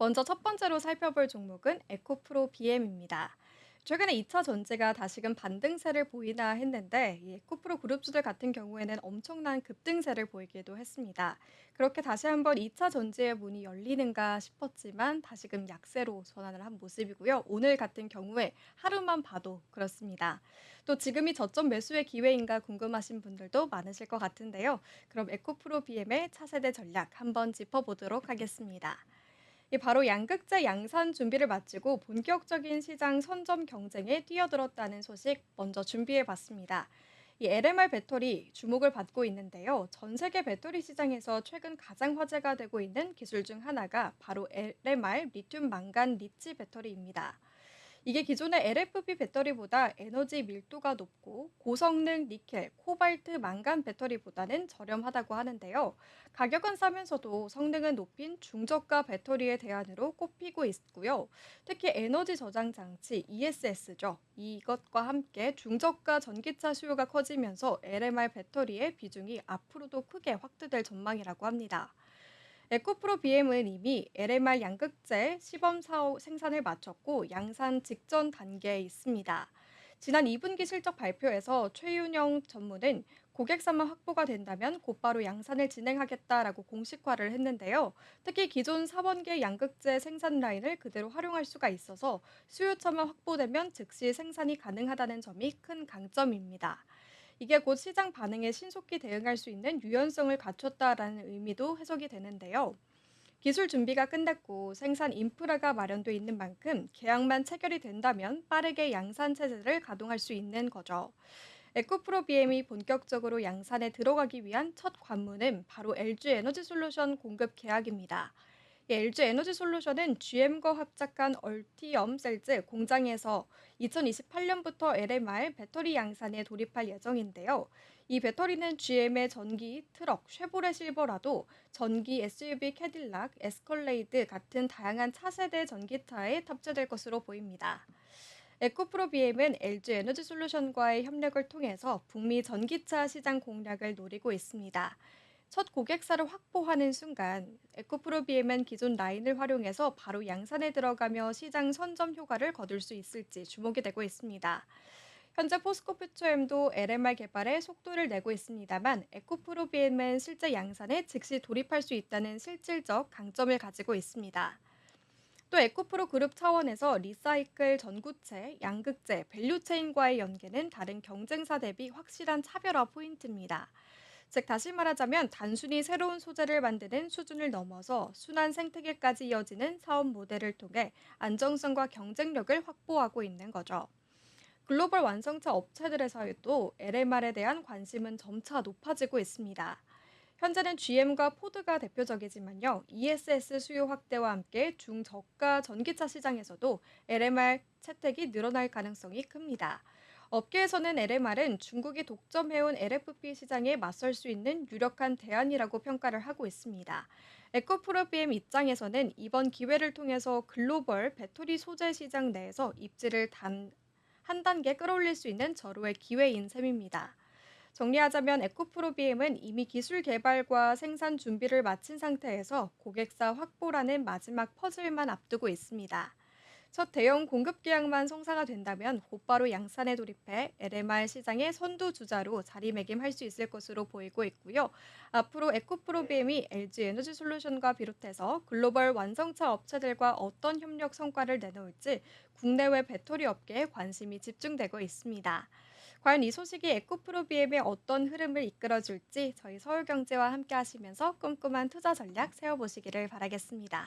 먼저 첫 번째로 살펴볼 종목은 에코프로 BM입니다. 최근에 2차 전지가 다시금 반등세를 보이나 했는데 이 에코프로 그룹주들 같은 경우에는 엄청난 급등세를 보이기도 했습니다. 그렇게 다시 한번 2차 전지의 문이 열리는가 싶었지만 다시금 약세로 전환을 한 모습이고요. 오늘 같은 경우에 하루만 봐도 그렇습니다. 또 지금이 저점 매수의 기회인가 궁금하신 분들도 많으실 것 같은데요. 그럼 에코프로 BM의 차세대 전략 한번 짚어보도록 하겠습니다. 이 바로 양극재 양산 준비를 마치고 본격적인 시장 선점 경쟁에 뛰어들었다는 소식 먼저 준비해 봤습니다. 이 LMR 배터리 주목을 받고 있는데요. 전 세계 배터리 시장에서 최근 가장 화제가 되고 있는 기술 중 하나가 바로 LMR 리튬 망간 리치 배터리입니다. 이게 기존의 LFP 배터리보다 에너지 밀도가 높고 고성능 니켈, 코발트, 망간 배터리보다는 저렴하다고 하는데요. 가격은 싸면서도 성능은 높인 중저가 배터리의 대안으로 꼽히고 있고요. 특히 에너지 저장 장치 ESS죠. 이것과 함께 중저가 전기차 수요가 커지면서 LMR 배터리의 비중이 앞으로도 크게 확대될 전망이라고 합니다. 에코프로 BM은 이미 LMR 양극재 시범 사업 생산을 마쳤고 양산 직전 단계에 있습니다. 지난 2분기 실적 발표에서 최윤영 전무는 고객사만 확보가 된다면 곧바로 양산을 진행하겠다라고 공식화를 했는데요. 특히 기존 4번계 양극재 생산 라인을 그대로 활용할 수가 있어서 수요처만 확보되면 즉시 생산이 가능하다는 점이 큰 강점입니다. 이게 곧 시장 반응에 신속히 대응할 수 있는 유연성을 갖췄다라는 의미도 해석이 되는데요. 기술 준비가 끝났고 생산 인프라가 마련돼 있는 만큼 계약만 체결이 된다면 빠르게 양산 체제를 가동할 수 있는 거죠. 에코프로 BM이 본격적으로 양산에 들어가기 위한 첫 관문은 바로 LG 에너지 솔루션 공급 계약입니다. LG 에너지 솔루션은 GM과 합작한 얼티엄 셀즈 공장에서 2028년부터 LMR 배터리 양산에 돌입할 예정인데요. 이 배터리는 GM의 전기 트럭 쉐보레 실버라도 전기 SUV 캐딜락, 에스컬레이드 같은 다양한 차세대 전기차에 탑재될 것으로 보입니다. 에코프로 BM은 LG 에너지 솔루션과의 협력을 통해서 북미 전기차 시장 공략을 노리고 있습니다. 첫 고객사를 확보하는 순간 에코프로 BM은 기존 라인을 활용해서 바로 양산에 들어가며 시장 선점 효과를 거둘 수 있을지 주목이 되고 있습니다. 현재 포스코 퓨처엠도 LMR 개발에 속도를 내고 있습니다만 에코프로 BM은 실제 양산에 즉시 돌입할 수 있다는 실질적 강점을 가지고 있습니다. 또 에코프로 그룹 차원에서 리사이클 전구체, 양극재, 밸류체인과의 연계는 다른 경쟁사 대비 확실한 차별화 포인트입니다. 즉 다시 말하자면 단순히 새로운 소재를 만드는 수준을 넘어서 순환 생태계까지 이어지는 사업 모델을 통해 안정성과 경쟁력을 확보하고 있는 거죠. 글로벌 완성차 업체들에서도 LMR에 대한 관심은 점차 높아지고 있습니다. 현재는 GM과 포드가 대표적이지만요. ESS 수요 확대와 함께 중저가 전기차 시장에서도 LMR 채택이 늘어날 가능성이 큽니다. 업계에서는 LMR은 중국이 독점해온 LFP 시장에 맞설 수 있는 유력한 대안이라고 평가를 하고 있습니다. 에코프로 BM 입장에서는 이번 기회를 통해서 글로벌 배터리 소재 시장 내에서 입지를 단, 한 단계 끌어올릴 수 있는 절호의 기회인 셈입니다. 정리하자면 에코프로 BM은 이미 기술 개발과 생산 준비를 마친 상태에서 고객사 확보라는 마지막 퍼즐만 앞두고 있습니다. 첫 대형 공급 계약만 성사가 된다면 곧바로 양산에 돌입해 LMR 시장의 선두 주자로 자리매김할 수 있을 것으로 보이고 있고요. 앞으로 에코프로비엠이 LG 에너지 솔루션과 비롯해서 글로벌 완성차 업체들과 어떤 협력 성과를 내놓을지 국내외 배터리 업계에 관심이 집중되고 있습니다. 과연 이 소식이 에코프로비엠의 어떤 흐름을 이끌어줄지 저희 서울경제와 함께 하시면서 꼼꼼한 투자 전략 세워보시기를 바라겠습니다.